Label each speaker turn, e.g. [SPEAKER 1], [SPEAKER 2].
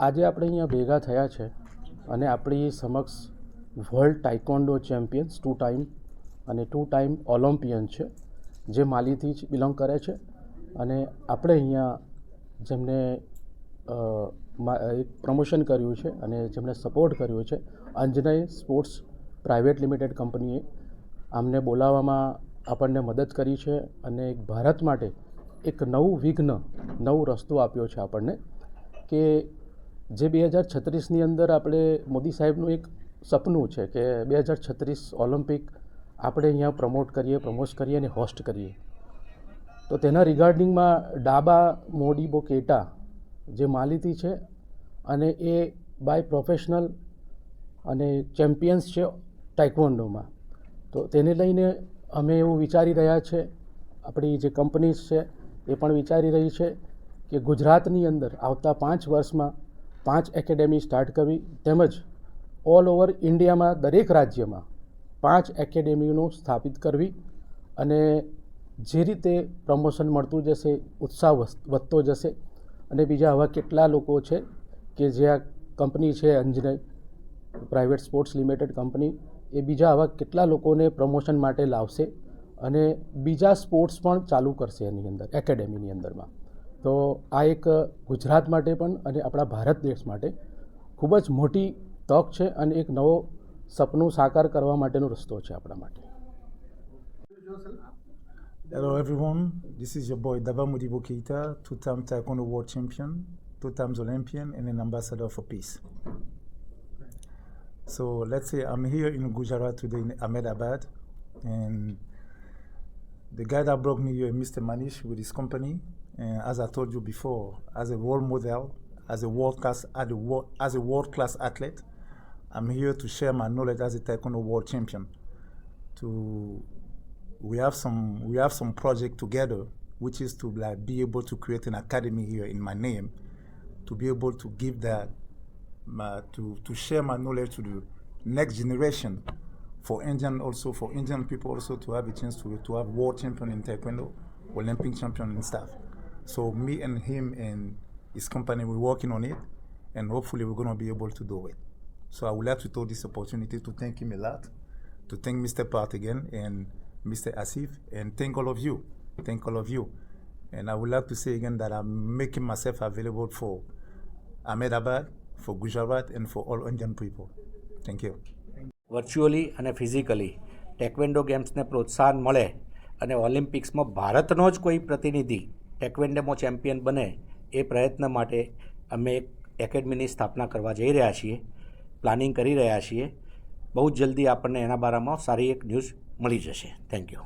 [SPEAKER 1] આજે આપણે અહીંયા ભેગા થયા છે અને આપણી સમક્ષ world taekwondo champions two time અને ટુ ટાઈમ ઓલિમ્પિયન છે, જે માલીથી જ બિલોંગ કરે છે. અને આપણે અહીંયા જેમને એક પ્રમોશન કર્યું છે અને જેમણે સપોર્ટ કર્યો છે, અંજનય સ્પોર્ટ્સ પ્રાઇવેટ લિમિટેડ કંપનીએ આમને બોલાવવામાં આપણને મદદ કરી છે અને એક ભારત માટે એક નવું વિઘ્ન, નવો રસ્તો આપ્યો છે આપણને કે જે બે હજાર છત્રીસની અંદર આપણે મોદી સાહેબનું એક સપનું છે કે બે હજાર છત્રીસ ઓલિમ્પિક આપણે અહીંયા પ્રમોટ કરીએ પ્રમોટ કરીએ અને હોસ્ટ કરીએ. તો તેના રિગાર્ડિંગમાં ડાબા મોડીબો કેટા જે માલિતી છે અને એ બાય પ્રોફેશનલ અને ચેમ્પિયન્સ છે ટાઇકવોન્ડોમાં. તો તેને લઈને અમે એવું વિચારી રહ્યા છે, આપણી જે કંપનીઝ છે એ પણ વિચારી રહી છે કે ગુજરાતની અંદર આવતા પાંચ વર્ષમાં પાંચ એકેડેમી સ્ટાર્ટ કરવી તેમજ ઓલ ઓવર ઇન્ડિયામાં દરેક રાજ્યમાં પાંચ એકેડેમીઓનું સ્થાપિત કરવી અને જે રીતે પ્રમોશન મળતું જશે, ઉત્સાહ વધતો જશે અને બીજા આવા કેટલા લોકો છે કે જે આ કંપની છે Anjanay private sports limited company, એ બીજા આવા કેટલા લોકોને પ્રમોશન માટે લાવશે અને બીજા સ્પોર્ટ્સ પણ ચાલુ કરશે એની અંદર, એકેડેમીની અંદરમાં. તો આ એક ગુજરાત માટે પણ અને આપણા ભારત દેશ માટે ખૂબ જ મોટી તક છે અને એક નવો સપનું સાકાર કરવા માટેનો રસ્તો છે આપણા માટે
[SPEAKER 2] Hello everyone, this is your boy Daba Modibo Keita, two-time Taekwondo World Champion, two times Olympian and an ambassador for peace. So let's say I'm here in Gujarat today in Ahmedabad and the guy that brought me here, Mr. Manish with his company, and as I told you before, as a role model, as a world class, as a world class athlete, I'm here to share my knowledge as a Taekwondo World Champion. To we have some we have some project together which is to like be able to create an academy here in my name to be able to give that my, to to share my knowledge to the next generation for indian also for indian people also to have a chance to to have world champion in taekwondo olympic champion and stuff so me and him and his company we're working on it and hopefully we're going to be able to do it so i would like to take this opportunity to thank him a lot to thank Mr. Part again and Mr. Asif and thank all of you. Thank all of you. And I would like to say again that I'm making myself available for Ahmedabad, for Gujarat, and for all Indian people. Thank you.
[SPEAKER 3] Virtually અને physically taekwondo ગેમ્સને પ્રોત્સાહન મળે અને ઓલિમ્પિક્સમાં ભારતનો જ કોઈ પ્રતિનિધિ ટેકવેન્ડોમાં champion બને એ પ્રયત્ન માટે અમે એક એકેડમીની સ્થાપના કરવા જઈ રહ્યા છીએ, પ્લાનિંગ કરી રહ્યા છીએ. બહુ જ જલ્દી આપણને એના બારામાં સારી એક ન્યૂઝ મળી જશે. Thank you